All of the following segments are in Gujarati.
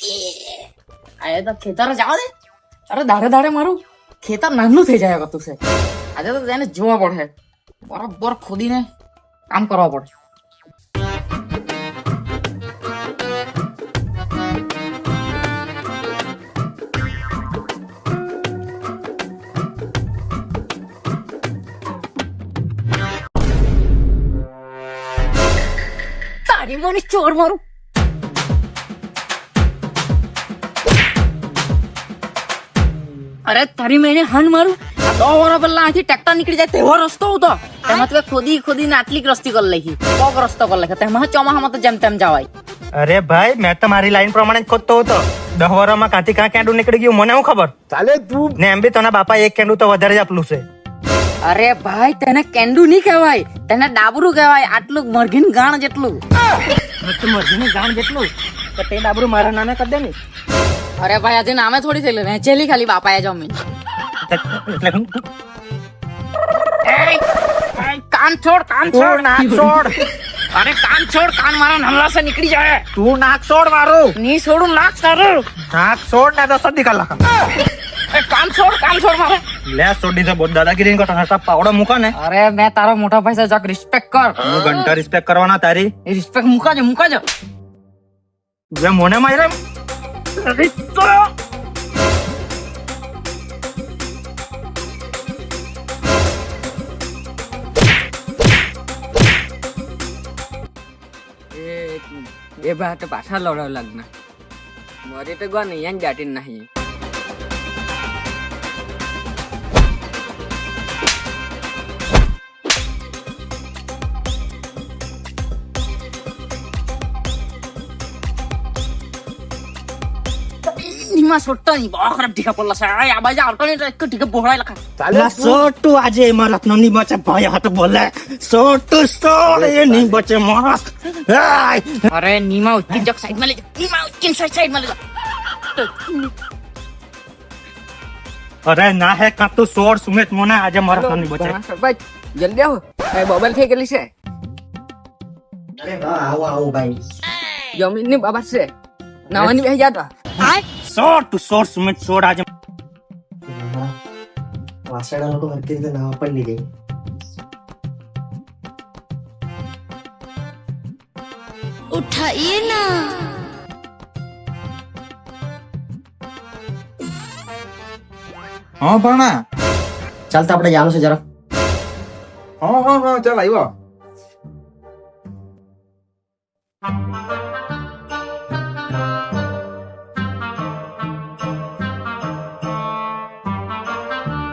આજે તો ખેતર જવા દે અરે ધારે ધારે મારું ખેતર નાનું થઈ જાય કરતું છે. આજે તો તેને જોવા પડશે બરાબર ખોદીને કામ કરવા પડે. તારી મને ચોર મારું. અરે તારી મેને હન મારું. આ દો પહેલા અહીંથી ટ્રેક્ટર નીકળી જાય તેવો રસ્તો હતો. તેમાં તો ખોદી ખોદીને આટલી રસ્તી કરી લેખી કોક રસ્તો કરી લખી તેમાં ચોમાસામાં તો જેમ તેમ જવાય. અરે ભાઈ મેં તો મારી લાઈન પ્રમાણે જ ખોદતો હતો. દહ વર્ષમાં કાંથી કાં કેન્ડું નીકળી ગયું મને હું ખબર? ચાલે તું. ને એમ બી તને બાપા એક કેન્ડું તો વધારે જ આપલું છે. અરે ભાઈ તેને કેન્ડુ નહીં કહેવાય. તેને ડાબરું કહેવાય. આટલું મરઘીન ગાણ જેટલું. મરઘીન ગાણ જેટલું. તો તે ડાબરું મારા નામે કરી દે ને. અરે ભાઈ આજે નામે થોડી થયેલું. વેચેલી ખાલી બાપાએ જમીન કાન છોડ કાન છોડ નાક છોડ. અરે કાન છોડ કાન મારા નમલા સે નીકળી જાય. તું નાક છોડ મારું ની છોડું નાક તારું. નાક છોડ ને દસ કલાક એ કાન છોડ કાન છોડ મારે. લે છોડી દે બોલ દાદાગીરી કરતો હતા. પાવડો મૂકો ને. અરે મેં તારો મોટો ભાઈ છે જક રિસ્પેક્ટ કર. હું ઘંટા રિસ્પેક્ટ કરવાના તારી. એ રિસ્પેક્ટ મુકાજો મુકાજો જે મોને મારે એ ભાઈ તો પાછા લડાવ લગ્ન મારે તો ગો નહીં જાટી નહીં નિમા સોટતો નહીં પડલા છે આ આ બાજુ આવતો નહીં તો એક ઢીકા બોહળાય લખા ચાલે સોટુ આજે એમાં રત્નો ની બચે ભાઈ હાથ બોલે સોટુ સોડ એ ની બચે મારસ હાય અરે નીમા ઉચકી જક સાઈડમાં લેજો નીમા ઉચકી સાઈડ સાઈડમાં લેજો અરે ના હે કાં તું સોર સુમેત મને આજે મારા ફોનની બચાય ભાઈ જલ્દી આવો એ બબલ થઈ ગયેલી છે આવો આવો ભાઈ જમીનની બાબત છે નાવાની બેસી જાતો શોર્ટ સોર્સ મેં છોડા છે વાસણા લોકો હરકી રીતે નાવા પણ નહીં ગઈ ઉઠાઈએ ના હા ભણા ચાલ તો આપણે જવાનું છે જરા હા હા હા ચાલ આવ્યો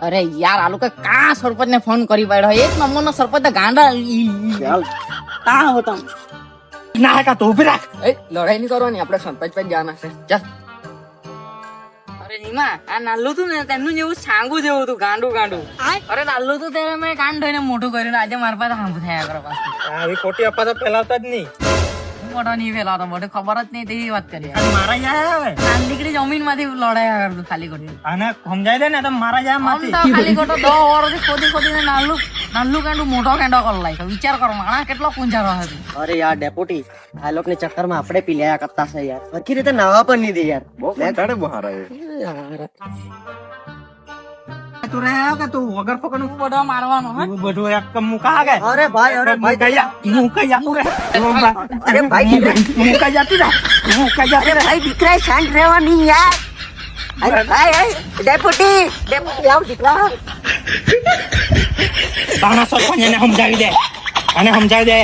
અરે યાર આ લોકો કા સરપંચ ને ફોન કરી પાડ્યો? એક નંબર નો સરપંચ તો ગાંડા ચાલ કા હોતા ના કા તો તું ઊભી રાખ. એ લડાઈ નહીં કરવાની આપણે સરપંચ પર જવાના છે. ચાલ અરે નીમા આ નાલ્લું તું ને તેમનું જેવું સાંગું જેવું હતું ગાંડું ગાંડું. અરે નાલ્લું તું ત્યારે મેં કાન ધોઈને મોટું કર્યું આજે મારા પાસે હાંભ થયા કરો પાછું. આવી ખોટી અપાતા ફેલાવતા જ નહીં. નહીં ફેલાતો બધું ખબર જ નહીં તેવી વાત કરી મારા જાય નાની જમીનમાંથી લડાયા કરતું ખાલી ખોટી અને સમજાય દે ને તો મારા જાય માંથી તો ખાલી ખોટો દો વર્ષથી ખોદી ખોદીને નાનું નાનું કાંડું મોટો કાંડો કરી લાય વિચાર કરો માણા કેટલો કુંજારો હતો અરે યાર ડેપોટી આ લોકો ની ચક્કરમાં આપણે પીલ્યા કરતા છે યાર. હરકી રીતે નાવા પણ નહીં દે યાર. બહુ કંટાળે બહાર આવ્યો. તું રહે કે તું વગર પકડ હું બધો મારવાનો હે? બધો એક મુકા કે અરે ભાઈ અરે ભાઈ. મુકાયા મુકાયા તું રે અરે ભાઈ. મુકાયા તું રે મુકાયા અરે ભાઈ દીકરા શાંત રહેવાની યાર. અરે ભાઈ ડેપ્યુટી ડેપોટી આવ દીકરા. તાણા સરપંચ એને સમજાવી દે? અને સમજાવી દે.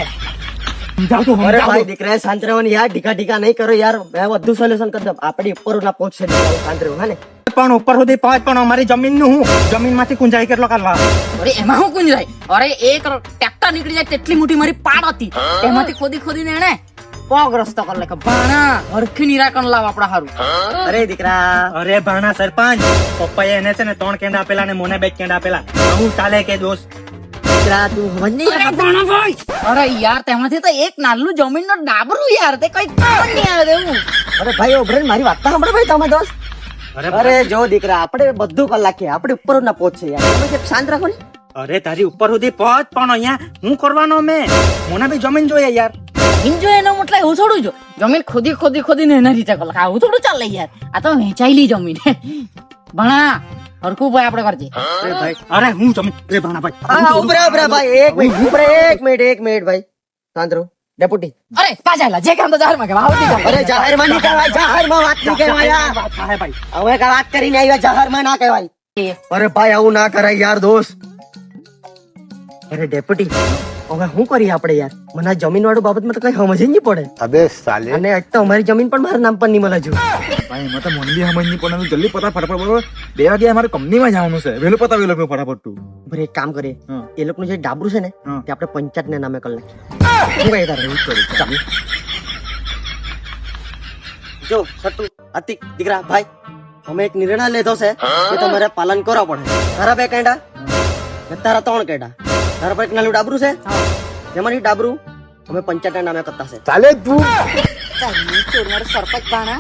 અરે ભાઈ દીકરા શાંત રહેવાની યાર. ઢીકા ઢીકા નહીં કરો યાર. મેં બધું સોલ્યુશન કરી દઉં. આપણી ઉપર ના પહોંચશે શાંત રહેવું હા ને? પણ ઉપર સુધી પહોંચ પણ અમારી જમીનનું હું? જમીનમાંથી કુંજાઈ કેટલો કરવા અરે એમાં હું કુંજાય અરે એક ટ્રેક્ટર નીકળી જાય તેટલી મોટી મારી પાડ હતી. એમાંથી ખોદી ખોદીને એને પગ રસ્તો કરી નાખ્યો ભાણા હરખી નિરાકરણ લાવ આપડા હારું. અરે દીકરા. અરે ભાણા સરપંચ પપ્પાએ એને છે ને ત્રણ કેંડા આપેલા ને મોને બે કેંડા આપેલા. હું ચાલે કે દોસ્ત દીકરા તું સમજ નહીં ભાણા ભાઈ! અરે યાર તેમાંથી તો એક નાનું જમીન નો ડાબરું યાર. તે કઈ નહીં આવે અરે ભાઈ ઓભરે મારી વાત સાંભળો ભાઈ તમે દોસ્ત અરે અરે જો દીકરા આપણે બધું કલાકે આપણે ઉપર ના પહોંચે યાર. તમે જે શાંત રાખો ને. અરે તારી ઉપર સુધી પહોંચ પણ અહીંયા હું કરવાનો મે? મોના બી જમીન જોઈએ યાર. જમીન જોઈએ એનો મતલબ હું છોડું જો. જમીન ખોદી ખોદી ખોદી ને એના રીતે કલાક. આવું થોડું ચાલે યાર. આ તો વેચાયેલી જમીન. ભણા હરકું ભાઈ આપણે કરજે. અરે ભાઈ. અરે હું જમીન અરે ભણા ભાઈ. ઉપરા ઉપરા ભાઈ. એક મિનિટ ઉપરા એક મિનિટ એક મિનિટ ભાઈ. શાંત રહો. ડેપ્યુટી. અરે પાછા જે કામ તો જાહેરમાં કે આવતી અરે જાહેરમાં નહીં કહેવાય જાહેરમાં વાત નહીં કહેવાય યાર. વાત થાય ભાઈ. હવે કા વાત કરીને આવ્યા જાહેરમાં ના કહેવાય. અરે ભાઈ આવું ના કરાય યાર દોસ્ત. અરે ડેપ્યુટી હવે શું કરીએ આપણે યાર? મને જમીન વાળું બાબતમાં તો કઈ સમજ નહીં પડે. અબે સાલે. અને એક તો અમારી જમીન પણ મારા નામ પર નહીં મળે જો ભાઈ મને તો મને બી સમજ નહીં પડે જલ્દી પતા ફટાફટ બે વાગે અમારે કંપનીમાં જવાનું છે. વેલું પતાવી લોકો ફટાફટ તું. બરે એક કામ કરીએ. એ લોકોનું જે ડાબરું છે ને. તે આપણે પંચાયત ને નામે કરી નાખીએ. જ કરીએ. ચાલ. જો સટ્ટુ અતિક દીકરા ભાઈ અમે એક નિર્ણય લીધો છે કે તમારે પાલન કરવું પડે. તારા બે કેંડા ને તારા ત્રણ કેંડા. તારા પર એક નાનું ડાબરું છે? જેમાં ડાબરું અમે પંચાયત નામે કરતા છે. ચાલે તું. ચોર મારો સરપંચ ભાણા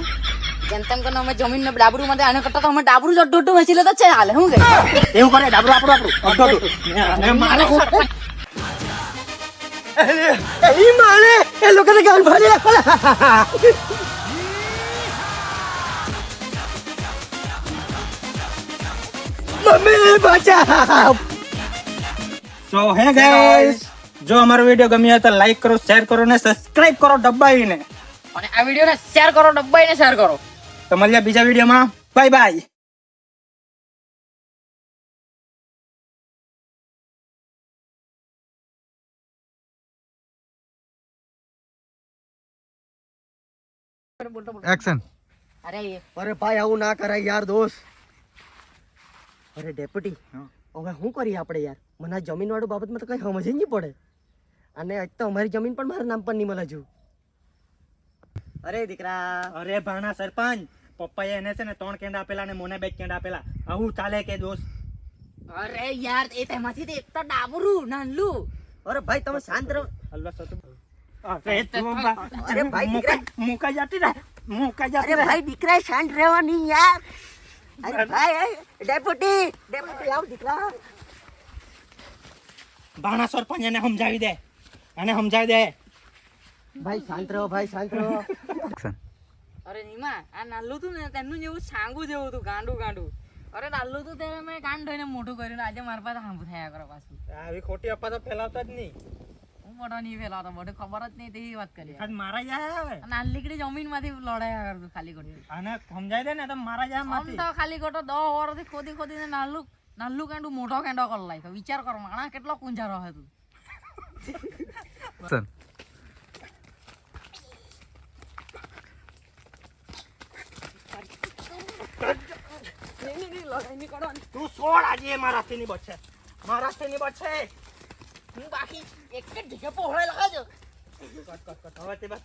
જેમ તેમ કરીને અમે જમીન ને ડાબરું માટે આને કરતા તો અમે ડાબરું જ અડધું અડધું વેચી લેતા છે. હાલે શું કે? એવું કરે ડાબરું આપણું આપણું. અડધું અડધું. એ મારે એ લોકોને ગાલ ફાડી નાખવાના. મમ્મી બચાવ સો હે ગાઈસ જો અમારો વીડિયો ગમ્યો હોય તો લાઈક કરો શેર કરો ને સબસ્ક્રાઇબ કરો ડબ્બાઈને. અને આ વિડીયોને શેર કરો ડબ્બાઈને શેર કરો. તો મળીએ બીજા વિડીયોમાં બાય બાય એક્શન અરે અરે ભાઈ આવું ના કરાય યાર દોસ્ત. અરે ડેપ્યુટી હવે શું કરીએ આપણે યાર? મને જમીન વાળું બાબતમાં તો કઈ સમજ નહીં પડે. અને આજ તો અમારી જમીન પણ મારા નામ પર નહીં મળે છું અરે દીકરા. અરે ભાણા સરપંચ પપ્પાએ એને છે ને ત્રણ કેન્ડા આપેલા ને મોને બે કેન્ડ આપેલા. આવું ચાલે કે દોસ્ત? અરે યાર એ તેમાંથી એક તો ડાબરું નાનલું. અરે ભાઈ તમે શાંત રહો. અલ્લાહ સતુ અરે તું બા- અરે ભાઈ મુકા મુકા જાતી રહે મુકા જાતી અરે ભાઈ દીકરા શાંત રહેવાની યાર. અરે ભાઈ ડેપ્યુટી ડેપ્યુટી આવ દીકરા. ભાણા સરપંચ એને સમજાવી દે. અને સમજાવી દે. ભાઈ શાંત રહો ભાઈ શાંત રહો. અરે નીમા આ નાલ્લું તું ને તેનું જેવું છાંગું જેવું હતું ગાંડું ગાંડું. અરે નાલ્લું તું ત્યારે મેં કાન ધોઈને મોટું કર્યું આજે મારા પાસે હાંભું થયા કરો પાછું. આવી ખોટી અપાતો ફેલાવતા જ નહીં. હું મોટો નહીં ફેલાવતો બધું ખબર જ નહીં તેવી વાત કરી. ખાલી મારા જાય હવે આલીકડી જમીનમાંથી લડાયા કરતું ખાલી ખોટી. અને સમજાય દે ને તો મારા જાય માંથી. તો ખાલી ખોટો દસ વર્ષથી ખોદી ખોદીને નાલ્લું નાલ્લું કાંડું મોટો કાંડો કર લાગ્યો વિચાર કરો માણા કેટલો કુંજારો હતું ચાલ. તું સોળ આજે મારાથી ની બચે મારાથી ની બચશે હું બાકી એક જ જગ્યા પહોળે લગાજો કટ કટ કટ. હવે તે બસ